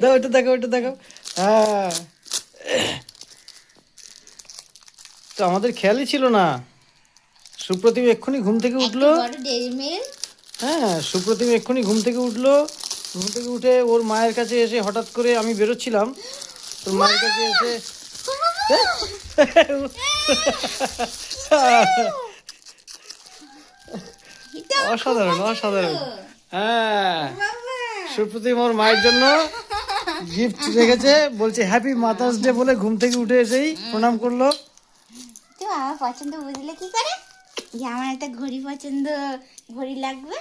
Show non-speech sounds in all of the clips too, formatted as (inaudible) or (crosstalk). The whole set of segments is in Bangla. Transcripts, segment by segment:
দাও ওটা দেখো ওটা দেখো হ্যাঁ। তো আমাদের খেয়ালই ছিল না। সুপ্রতিম এক্ষুনি ঘুম থেকে উঠল। হ্যাঁ সুপ্রতিম এক্ষুনি ঘুম থেকে উঠল। ঘুম থেকে উঠে ওর মায়ের কাছে এসে হঠাৎ করে আমি বেরোচ্ছিলাম। তোর মায়ের কাছে এসে অসাধারণ অসাধারণ। হ্যাঁ। সুপ্রতিম ওর মায়ের জন্য গিফট রেখেছে। বলছে হ্যাপি মাতার্স ডে বলে ঘুম থেকে উঠে এসেই প্রণাম করল। তো আমার পছন্দ বুঝলে কি করে? যে আমার একটা ঘড়ি পছন্দ ঘড়ি লাগবে?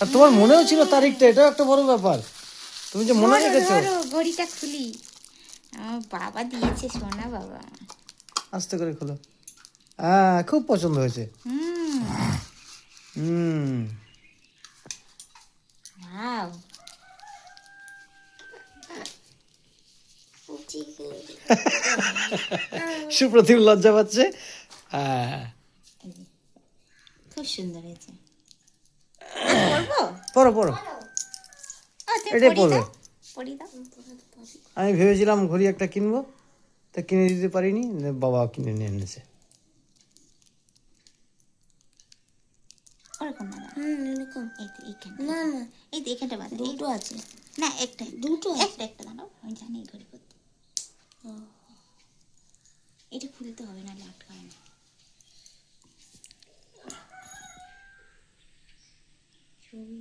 আর তোমার মনেও ছিল তারিখটা? এটাও একটা বড় ব্যাপার। তুমি যে মনে রেখেছো। ঘড়িটা খুলি। আমার বাবা দিয়েছে সোনা বাবা। আস্তে করে খোলো। হ্যাঁ খুব পছন্দ হয়েছে। হুম। হুম। ওয়াও (laughs) সুপ্রতিম লজ্জা পাচ্ছে। খুব সুন্দর হয়েছে। (coughs) পড়ো পড়ো। তুমি এটাই দাও। আমি ভেবেছিলাম ঘড়ি একটা কিনবো তা কিনে দিতে পারিনি বাবা কিনে নিয়ে এনেছে। ওরকম না দাও। এই তো এইখানটা। এই তো এইখানটা বাঁধো। দুটো আছে। না একটা। দুটো একটা একটা দাঁড়াও। আমি জানি এই ঘড়ি করতে এটা খুলতে হবে না আটকাবে না। ছবি